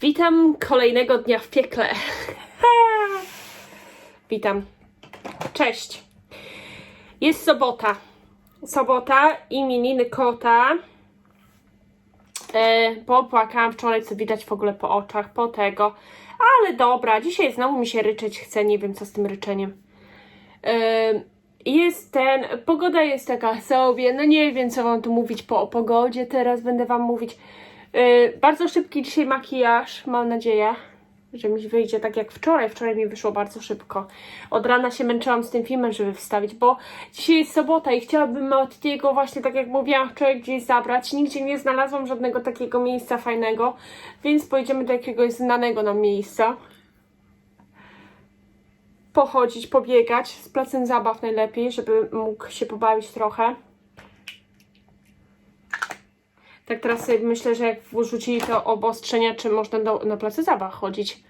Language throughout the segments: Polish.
Witam kolejnego dnia w piekle. Witam. Cześć. Jest sobota. Sobota imieniny kota. E, popłakałam wczoraj, co widać w ogóle po oczach, po tego. Ale dobra, dzisiaj znowu mi się ryczeć chce, nie wiem co z tym ryczeniem. E, jest ten, pogoda jest taka sobie, no nie wiem co wam tu mówić po o pogodzie, teraz będę wam mówić. E, bardzo szybki dzisiaj makijaż, mam nadzieję, że mi wyjdzie tak jak wczoraj. Wczoraj mi wyszło bardzo szybko. Od rana się męczyłam z tym filmem, żeby wstawić, bo dzisiaj jest sobota i chciałabym Mattiego właśnie, tak jak mówiłam, wczoraj gdzieś zabrać. Nigdzie nie znalazłam żadnego takiego miejsca fajnego, więc pojedziemy do jakiegoś znanego nam miejsca. Pochodzić, pobiegać z placem zabaw najlepiej, żeby mógł się pobawić trochę. Tak teraz sobie myślę, że jak wrzucili to obostrzenia, czy można do, na place zabaw chodzić.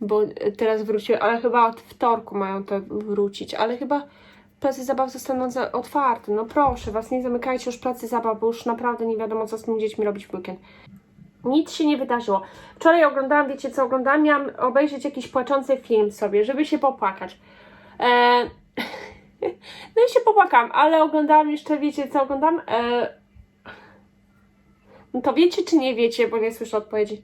Bo y, teraz wróciły, ale chyba od wtorku mają to wrócić, ale chyba place zabaw zostaną za, otwarte. No proszę was, nie zamykajcie już placy zabaw, bo już naprawdę nie wiadomo, co z tymi dziećmi robić w weekend. Nic się nie wydarzyło. Wczoraj oglądałam, wiecie co oglądałam? Miałam obejrzeć jakiś płaczący film sobie, żeby się popłakać. E... No i się popłakałam, ale oglądałam jeszcze, wiecie co oglądam? E... No to wiecie czy nie wiecie, bo nie słyszę odpowiedzi.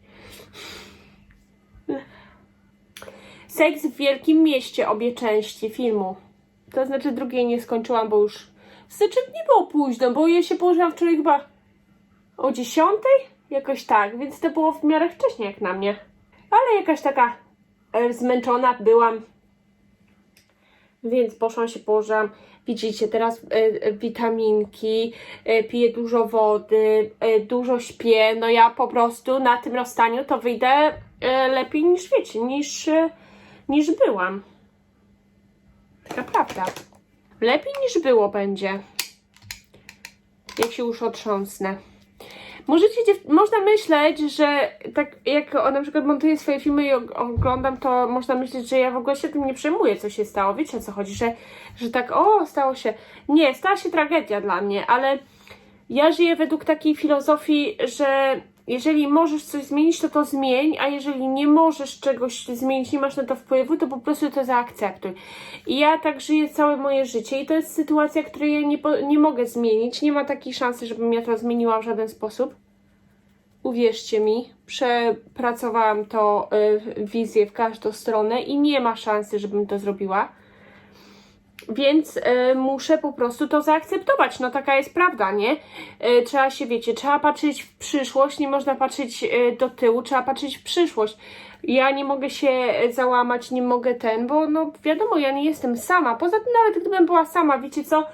Seks w Wielkim Mieście, obie części filmu. To znaczy drugiej nie skończyłam, bo już... Znaczy nie było późno, bo ja się położyłam wczoraj chyba o 10? Jakoś tak, więc to było w miarę wcześnie jak na mnie. Ale jakaś taka e, zmęczona byłam. Więc poszłam się położyłam. Widzicie, teraz e, e, witaminki, e, piję dużo wody, e, dużo śpię. No ja po prostu na tym rozstaniu to wyjdę e, lepiej niż wiecie, niż, e, niż byłam. Taka prawda. Lepiej niż było będzie. Jak się już otrząsnę. Możecie, można myśleć, że tak jak na przykład montuję swoje filmy i og- oglądam, to można myśleć, że ja w ogóle się tym nie przejmuję, co się stało. Wiecie o co chodzi, że, że tak, o, stało się. Nie, stała się tragedia dla mnie, ale ja żyję według takiej filozofii, że jeżeli możesz coś zmienić, to to zmień, a jeżeli nie możesz czegoś zmienić, nie masz na to wpływu, to po prostu to zaakceptuj. I ja tak żyję całe moje życie i to jest sytuacja, której ja nie, nie mogę zmienić. Nie ma takiej szansy, żebym ja to zmieniła w żaden sposób. Uwierzcie mi, przepracowałam to y, wizję w każdą stronę i nie ma szansy, żebym to zrobiła. Więc y, muszę po prostu to zaakceptować. No taka jest prawda, nie? Y, trzeba się, wiecie, trzeba patrzeć w przyszłość, nie można patrzeć y, do tyłu, trzeba patrzeć w przyszłość. Ja nie mogę się y, załamać, nie mogę ten, bo no wiadomo, ja nie jestem sama. Poza tym nawet gdybym była sama, wiecie co,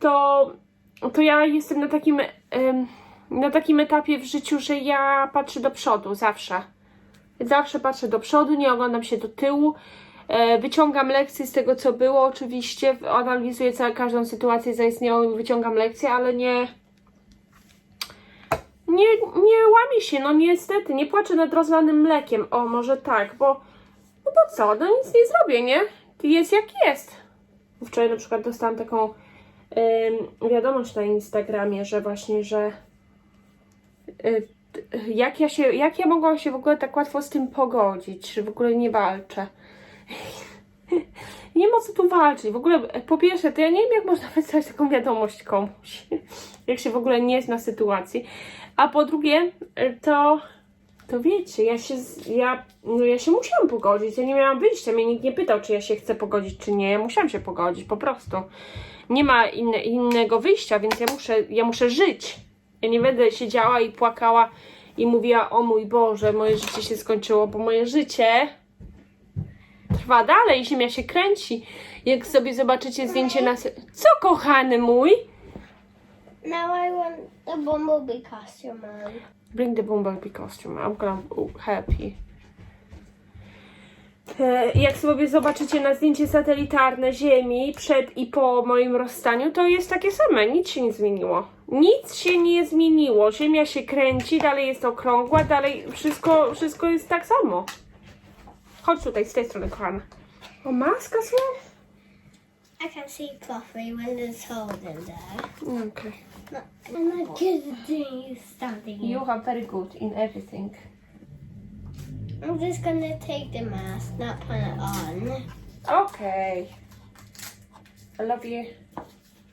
to, to ja jestem na takim, ym, na takim etapie w życiu, że ja patrzę do przodu zawsze. Zawsze patrzę do przodu, nie oglądam się do tyłu. E, Wyciągam lekcje z tego, co było, oczywiście. Analizuję całą, każdą sytuację zaistniałą i wyciągam lekcje, ale nie. Nie, nie łamię się, no niestety, nie płaczę nad rozlanym mlekiem. O, może tak, bo. No bo co, no nic nie zrobię, nie? Jest jak jest. Wczoraj na przykład dostałam taką ym, wiadomość na Instagramie, że właśnie, że. y, jak ja się, jak ja mogłam się w ogóle tak łatwo z tym pogodzić, że w ogóle nie walczę. Nie ma co tu walczyć. W ogóle, po pierwsze, to ja nie wiem, jak można wysłać taką wiadomość komuś, jak się w ogóle nie zna sytuacji. A po drugie, to, to wiecie, ja się, ja, no ja się musiałam pogodzić. Ja nie miałam wyjścia. Mnie nikt nie pytał, czy ja się chcę pogodzić, czy nie. Ja musiałam się pogodzić, po prostu. Nie ma inne, innego wyjścia, więc ja muszę, ja muszę żyć. Ja nie będę siedziała i płakała i mówiła, o mój Boże, moje życie się skończyło, bo moje życie trwa dalej, ziemia się kręci. Jak sobie zobaczycie zdjęcie na... Co, kochany mój? Now I want the bumblebee costume on. Bring the bumblebee costume. I'm gonna help you. E, Jak sobie zobaczycie na zdjęcie satelitarne Ziemi przed i po moim rozstaniu, to jest takie same. Nic się nie zmieniło. Nic się nie zmieniło. Ziemia się kręci, dalej jest okrągła, dalej wszystko, wszystko jest tak samo. Chodź tutaj, z tej strony, kochana. O, maska zła? I can see coffee when there's holes in there. Okej. And I get the thing standing. You are very good in everything. I'm just gonna take the mask, not put it on. Okay. I love you.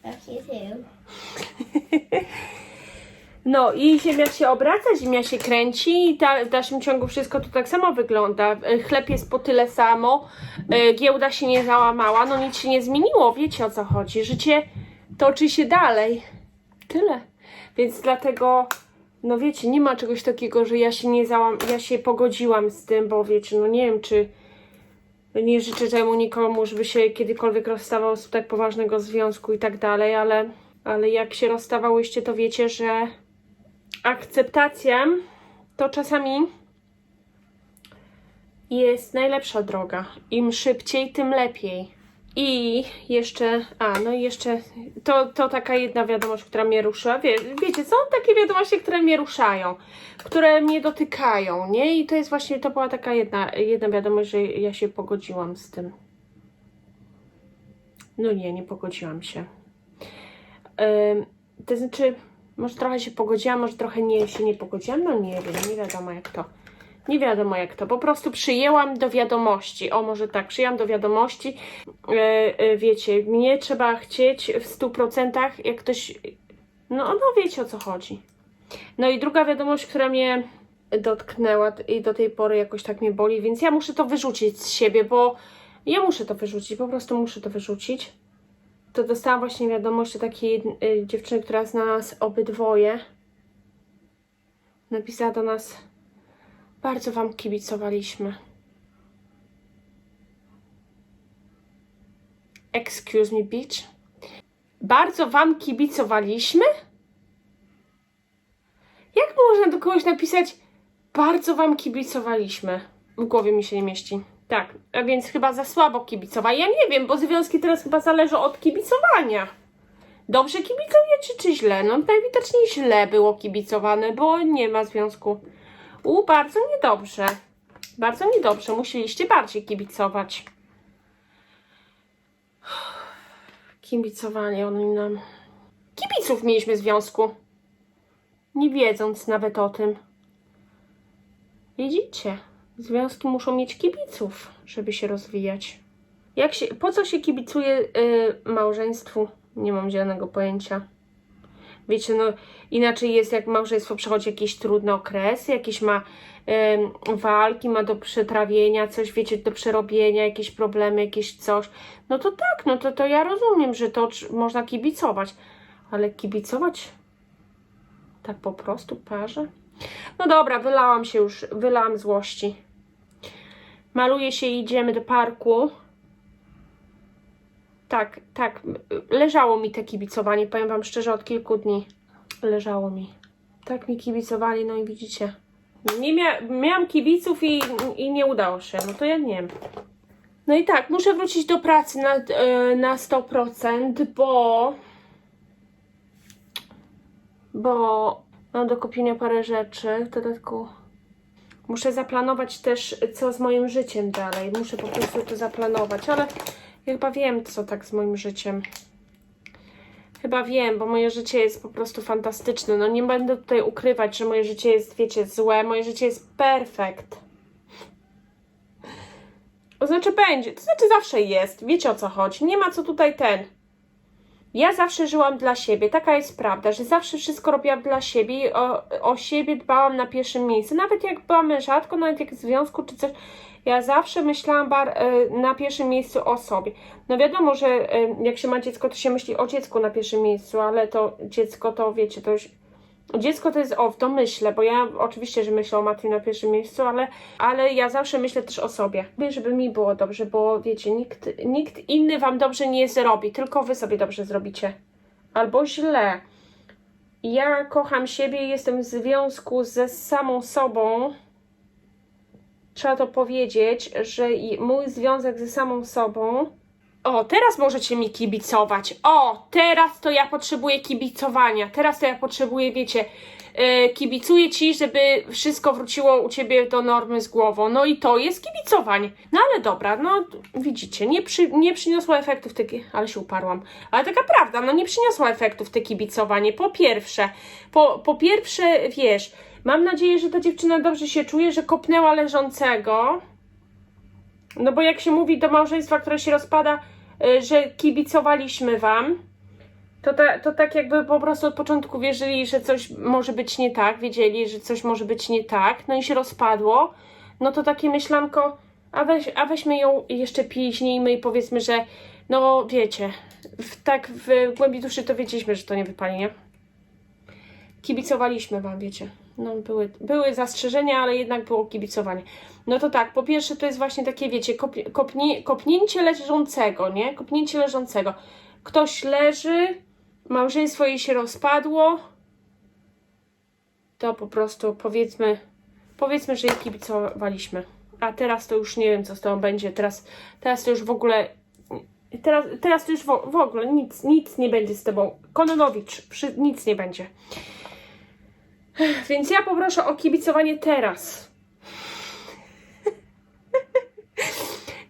Love you too. No i ziemia się obraca, ziemia się kręci i ta, w dalszym ciągu wszystko to tak samo wygląda. E, Chleb jest po tyle samo, e, giełda się nie załamała, no nic się nie zmieniło, wiecie o co chodzi. Życie toczy się dalej. Tyle. Więc dlatego, no wiecie, nie ma czegoś takiego, że ja się nie załam, ja się pogodziłam z tym, bo wiecie, no nie wiem, czy nie życzę temu nikomu, żeby się kiedykolwiek rozstawał z tak poważnego związku i tak dalej, ale, ale jak się rozstawałyście, to wiecie, że akceptacja to czasami jest najlepsza droga. Im szybciej, tym lepiej. I jeszcze, a no i jeszcze, to, to taka jedna wiadomość, która mnie rusza. Wie, wiecie, są takie wiadomości, które mnie ruszają, które mnie dotykają, nie? I to jest właśnie, to była taka jedna, jedna wiadomość, że ja się pogodziłam z tym. No nie, nie pogodziłam się. Ym, to znaczy, może trochę się pogodziłam, może trochę nie się nie pogodziłam, no nie wiem, nie wiadomo jak to. Nie wiadomo jak to. Po prostu przyjęłam do wiadomości. O, może tak, przyjęłam do wiadomości. E, e, wiecie, mnie trzeba chcieć w 100%, jak ktoś. No, no wiecie o co chodzi. No i druga wiadomość, która mnie dotknęła i do tej pory jakoś tak mnie boli, więc ja muszę to wyrzucić z siebie, bo ja muszę to wyrzucić, po prostu muszę to wyrzucić to dostałam właśnie wiadomość od takiej y, dziewczyny, która zna nas obydwoje. Napisała do nas, bardzo wam kibicowaliśmy. Excuse me, bitch. Bardzo wam kibicowaliśmy? Jak można do kogoś napisać, bardzo wam kibicowaliśmy? W głowie mi się nie mieści. Tak, a więc chyba za słabo kibicowa. Ja nie wiem, bo związki teraz chyba zależą od kibicowania. Dobrze kibicujecie czy źle? No najwidoczniej źle było kibicowane, bo nie ma związku. U, bardzo niedobrze. Bardzo niedobrze. Musieliście bardziej kibicować. Kibicowanie oni nam. Kibiców mieliśmy w związku. Nie wiedząc nawet o tym. Widzicie? Związki muszą mieć kibiców, żeby się rozwijać. Jak się, po co się kibicuje y, małżeństwu? Nie mam zielonego pojęcia. Wiecie, no inaczej jest, jak małżeństwo przechodzi jakieś trudne okresy, jakieś ma ym, walki, ma do przetrawienia, coś, wiecie, do przerobienia, jakieś problemy, jakieś coś. No to tak, no to, to ja rozumiem, że to można kibicować, ale kibicować tak po prostu parze? No dobra, wylałam się już, wylałam złości. Maluje się i idziemy do parku. Tak, tak, leżało mi te kibicowanie, powiem wam szczerze, od kilku dni. Leżało mi. Tak mi kibicowali, no i widzicie. Nie mia miałam kibiców i, i nie udało się, no to ja nie wiem. No i tak, muszę wrócić do pracy na, e, na 100%, bo bo mam do kupienia parę rzeczy. W dodatku muszę zaplanować też, co z moim życiem dalej. Muszę po prostu to zaplanować, ale ja chyba wiem, co tak z moim życiem. Chyba wiem, bo moje życie jest po prostu fantastyczne. No nie będę tutaj ukrywać, że moje życie jest, wiecie, złe. Moje życie jest perfekt. To znaczy będzie, to znaczy zawsze jest. Wiecie o co chodzi. Nie ma co tutaj ten. Ja zawsze żyłam dla siebie, taka jest prawda, że zawsze wszystko robiłam dla siebie i o, o siebie dbałam na pierwszym miejscu. Nawet jak byłam mężatką, nawet jak w związku czy coś, ja zawsze myślałam bar, e, na pierwszym miejscu o sobie. No wiadomo, że e, jak się ma dziecko, to się myśli o dziecku na pierwszym miejscu, ale to dziecko to wiecie, to już Dziecko to jest o, w domyśle, bo ja oczywiście, że myślę o Matthew na pierwszym miejscu, ale, ale ja zawsze myślę też o sobie. Żeby mi było dobrze, bo wiecie, nikt, nikt inny wam dobrze nie zrobi, tylko wy sobie dobrze zrobicie. Albo źle. Ja kocham siebie, jestem w związku ze samą sobą. Trzeba to powiedzieć, że i mój związek ze samą sobą o, teraz możecie mi kibicować. O, teraz to ja potrzebuję kibicowania. Teraz to ja potrzebuję, wiecie, yy, kibicuję ci, żeby wszystko wróciło u ciebie do normy z głową. No i to jest kibicowanie. No ale dobra, no widzicie, nie, przy, nie przyniosło efektów te, ale się uparłam. Ale taka prawda, no nie przyniosło efektów te kibicowanie. Po pierwsze, po, po pierwsze, wiesz, Mam nadzieję, że ta dziewczyna dobrze się czuje, że kopnęła leżącego. No bo jak się mówi do małżeństwa, które się rozpada, y, że kibicowaliśmy wam, to, ta, to tak jakby po prostu od początku wierzyli, że coś może być nie tak, wiedzieli, że coś może być nie tak, no i się rozpadło, no to takie myślanko, a, weź, a weźmy ją jeszcze piźnijmy i powiedzmy, że no wiecie, w, tak w głębi duszy to wiedzieliśmy, że to nie wypali, nie? Kibicowaliśmy wam, wiecie. No, były, były zastrzeżenia, ale jednak było kibicowanie. No to tak, po pierwsze to jest właśnie takie, wiecie, kop, kopnie, kopnięcie leżącego, nie? Kopnięcie leżącego. Ktoś leży, małżeństwo jej się rozpadło, to po prostu powiedzmy, powiedzmy, że jej kibicowaliśmy. A teraz to już nie wiem, co z tobą będzie. Teraz, teraz to już w ogóle, teraz, teraz to już w, w ogóle nic, nic nie będzie z tobą. Kononowicz, przy, nic nie będzie. Więc ja poproszę o kibicowanie teraz.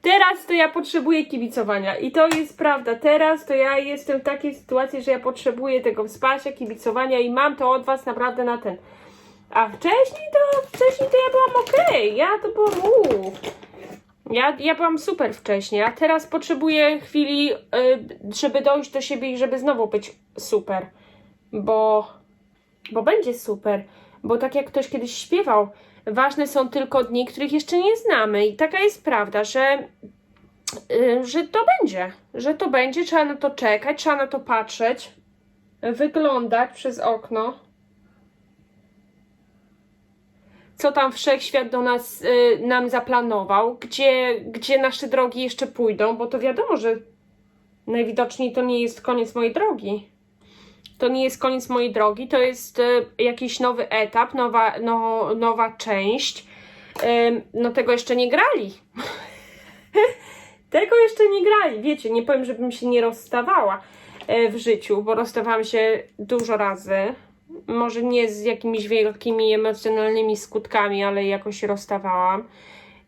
Teraz to ja potrzebuję kibicowania i to jest prawda. Teraz to ja jestem w takiej sytuacji, że ja potrzebuję tego wsparcia, kibicowania i mam to od Was naprawdę na ten. A wcześniej to, wcześniej to ja byłam okej. Ja to byłam. Ja, ja byłam super wcześniej, a teraz potrzebuję chwili, y, żeby dojść do siebie i żeby znowu być super. Bo bo będzie super. Bo tak jak ktoś kiedyś śpiewał, ważne są tylko dni, których jeszcze nie znamy. I taka jest prawda, że, yy, że to będzie. Że to będzie, trzeba na to czekać, trzeba na to patrzeć, wyglądać przez okno. Co tam wszechświat do nas, yy, nam zaplanował, gdzie, gdzie nasze drogi jeszcze pójdą, bo to wiadomo, że najwidoczniej to nie jest koniec mojej drogi to nie jest koniec mojej drogi, to jest e, jakiś nowy etap, nowa, no, nowa część. No tego jeszcze nie grali. tego jeszcze nie grali. Wiecie, nie powiem, żebym się nie rozstawała e, w życiu, bo rozstawałam się dużo razy. Może nie z jakimiś wielkimi emocjonalnymi skutkami, ale jakoś się rozstawałam.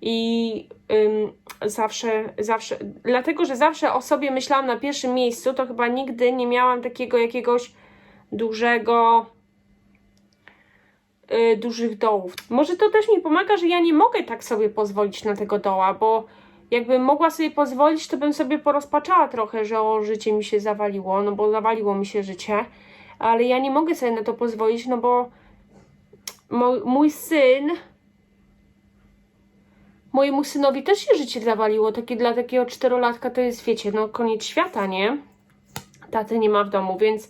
I ym, zawsze, zawsze, dlatego, że zawsze o sobie myślałam na pierwszym miejscu, to chyba nigdy nie miałam takiego jakiegoś dużego, yy, dużych dołów. Może to też mi pomaga, że ja nie mogę tak sobie pozwolić na tego doła, bo jakbym mogła sobie pozwolić, to bym sobie porozpaczała trochę, że o życie mi się zawaliło, no bo zawaliło mi się życie, ale ja nie mogę sobie na to pozwolić, no bo mój syn mojemu synowi też się życie zawaliło. Takie dla takiego czterolatka to jest, wiecie, no koniec świata, nie? Taty nie ma w domu, więc,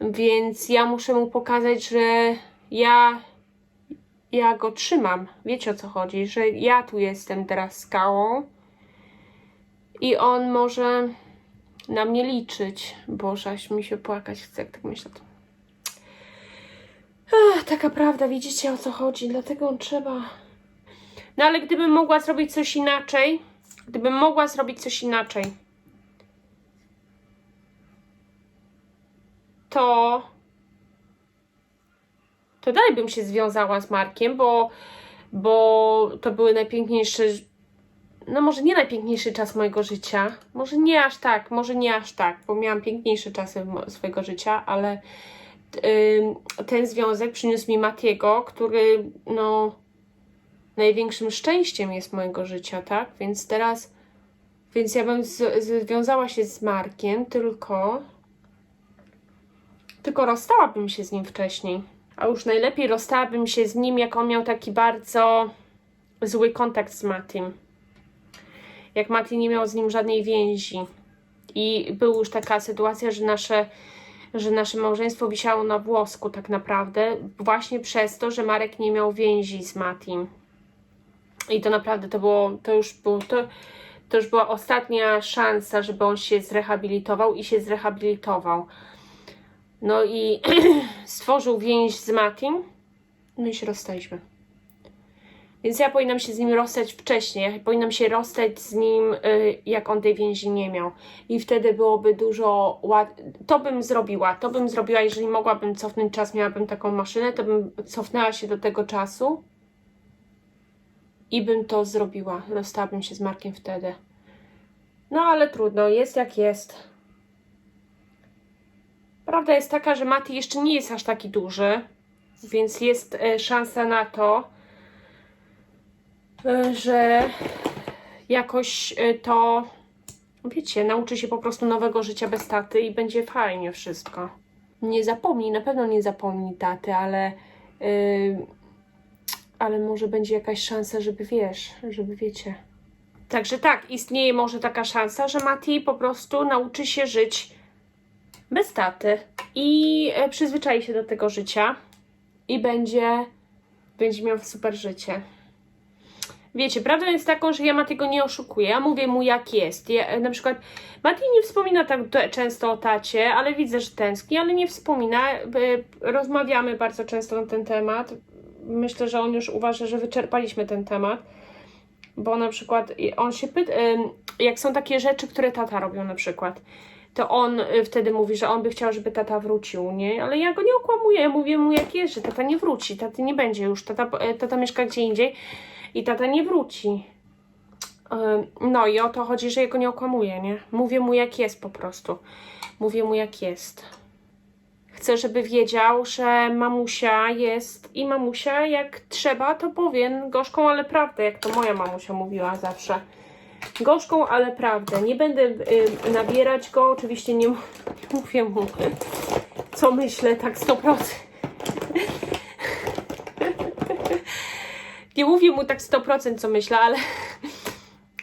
więc ja muszę mu pokazać, że ja, ja go trzymam. Wiecie o co chodzi? Że ja tu jestem teraz skałą i on może na mnie liczyć. Boże, aż mi się płakać chce, jak tak myślę. Ach, taka prawda, widzicie o co chodzi, dlatego trzeba no ale gdybym mogła zrobić coś inaczej, gdybym mogła zrobić coś inaczej, to to dalej bym się związała z Markiem, bo, bo to były najpiękniejsze, no może nie najpiękniejszy czas mojego życia, może nie aż tak, może nie aż tak, bo miałam piękniejsze czasy swojego życia, ale ym, ten związek przyniósł mi Matiego, który no największym szczęściem jest mojego życia, tak? Więc teraz, więc ja bym z, związała się z Markiem, tylko, tylko rozstałabym się z nim wcześniej. A już najlepiej rozstałabym się z nim, jak on miał taki bardzo zły kontakt z Matim. Jak Mati nie miał z nim żadnej więzi. I była już taka sytuacja, że nasze, że nasze małżeństwo wisiało na włosku tak naprawdę, właśnie przez to, że Marek nie miał więzi z Matim. I to naprawdę to było, to już było, to, to już była ostatnia szansa, żeby on się zrehabilitował i się zrehabilitował. No i stworzył więź z Matim, no i się rozstaliśmy. Więc ja powinnam się z nim rozstać wcześniej. Ja powinnam się rozstać z nim, y, jak on tej więzi nie miał. I wtedy byłoby dużo łatwiej. To bym zrobiła. To bym zrobiła, jeżeli mogłabym cofnąć czas, miałabym taką maszynę, to bym cofnęła się do tego czasu i bym to zrobiła. Rozstałabym się z Markiem wtedy. No ale trudno, jest jak jest. Prawda jest taka, że Mati jeszcze nie jest aż taki duży. Więc jest e, szansa na to, e, że jakoś e, to, wiecie, nauczy się po prostu nowego życia bez taty i będzie fajnie wszystko. Nie zapomnij, na pewno nie zapomnij taty, ale, yy, ale może będzie jakaś szansa, żeby wiesz, żeby wiecie. Także tak, istnieje może taka szansa, że Mati po prostu nauczy się żyć bez taty i e, przyzwyczai się do tego życia i będzie, będzie miał super życie. Wiecie, prawda jest taką, że ja Matiego nie oszukuję. Ja mówię mu jak jest. Ja, e, na przykład Mati nie wspomina tak często o tacie, ale widzę, że tęskni, ale nie wspomina. E, Rozmawiamy bardzo często na ten temat. Myślę, że on już uważa, że wyczerpaliśmy ten temat. Bo na przykład on się pyta, jak są takie rzeczy, które tata robią na przykład, to on y, wtedy mówi, że on by chciał, żeby tata wrócił, nie? Ale ja go nie okłamuję, mówię mu jak jest, że tata nie wróci, taty nie będzie już, tata, e, tata mieszka gdzie indziej i tata nie wróci. No i o to chodzi, że ja go nie okłamuję, nie? Mówię mu jak jest po prostu. Mówię mu jak jest. Chcę, żeby wiedział, że mamusia jest i mamusia jak trzeba, to powie gorzką, ale prawdę, jak to moja mamusia mówiła zawsze. Gorzką, ale prawdę. Nie będę y, nabierać go, oczywiście nie, nie mówię mu, co myślę, tak 100%. Nie mówię mu tak 100% co myślę, ale,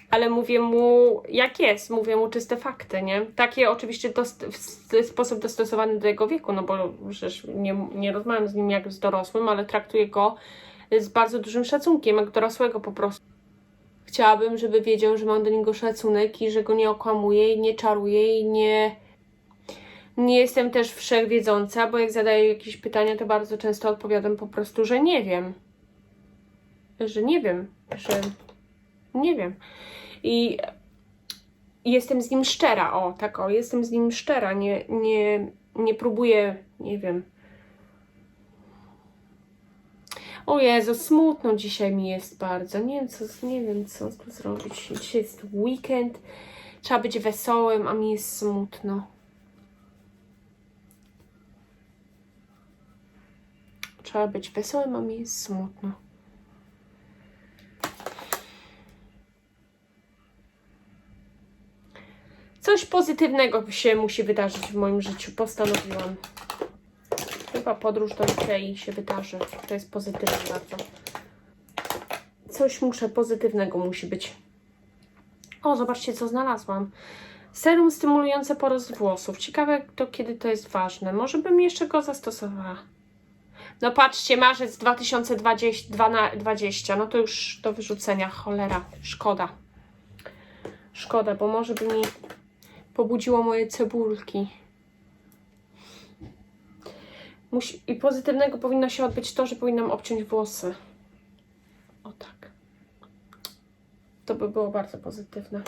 ale mówię mu jak jest, mówię mu czyste fakty, nie? Takie oczywiście dost, w sposób dostosowany do jego wieku, no bo przecież nie, nie rozmawiam z nim jak z dorosłym, ale traktuję go z bardzo dużym szacunkiem, jak dorosłego po prostu. Chciałabym, żeby wiedział, że mam do niego szacunek i że go nie okłamuję i nie czaruję i nie... Nie jestem też wszechwiedząca, bo jak zadaję jakieś pytania, to bardzo często odpowiadam po prostu, że nie wiem. Że nie wiem, że nie wiem. I jestem z nim szczera, o tak o, jestem z nim szczera, nie, nie, nie próbuję, nie wiem. O Jezu, smutno dzisiaj mi jest bardzo. Nie wiem, co, nie wiem, co tu zrobić. Dzisiaj jest weekend. Trzeba być wesołym, a mi jest smutno. Trzeba być wesołym, a mi jest smutno. Coś pozytywnego się musi wydarzyć w moim życiu. Postanowiłam. Chyba podróż do Ikei się wydarzy. To jest pozytywne bardzo. Coś muszę pozytywnego musi być. O, zobaczcie, co znalazłam. Serum stymulujące porost włosów. Ciekawe, to kiedy to jest ważne. Może bym jeszcze go zastosowała. No patrzcie, marzec 2020, no to już do wyrzucenia, cholera, szkoda. Szkoda, bo może by mi pobudziło moje cebulki. Musi, I pozytywnego powinno się odbyć to, że powinnam obciąć włosy. O tak. To by było bardzo pozytywne.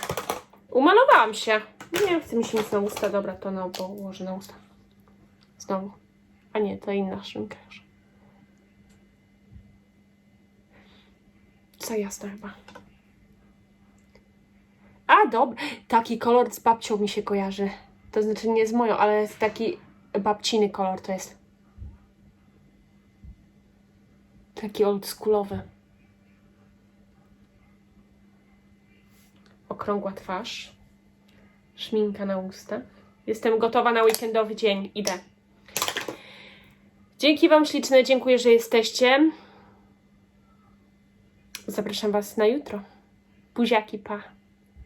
Umalowałam się. Nie chce mi się nic na usta. Dobra, to na położę na usta. Znowu. A nie, to inna szynka już. Za jasno chyba. A, dobra. Taki kolor z babcią mi się kojarzy. To znaczy nie z moją, ale taki babciny kolor to jest. Taki oldschoolowy. Okrągła twarz. Szminka na usta. Jestem gotowa na weekendowy dzień. Idę. Dzięki Wam śliczne. Dziękuję, że jesteście. Zapraszam Was na jutro. Buziaki, pa.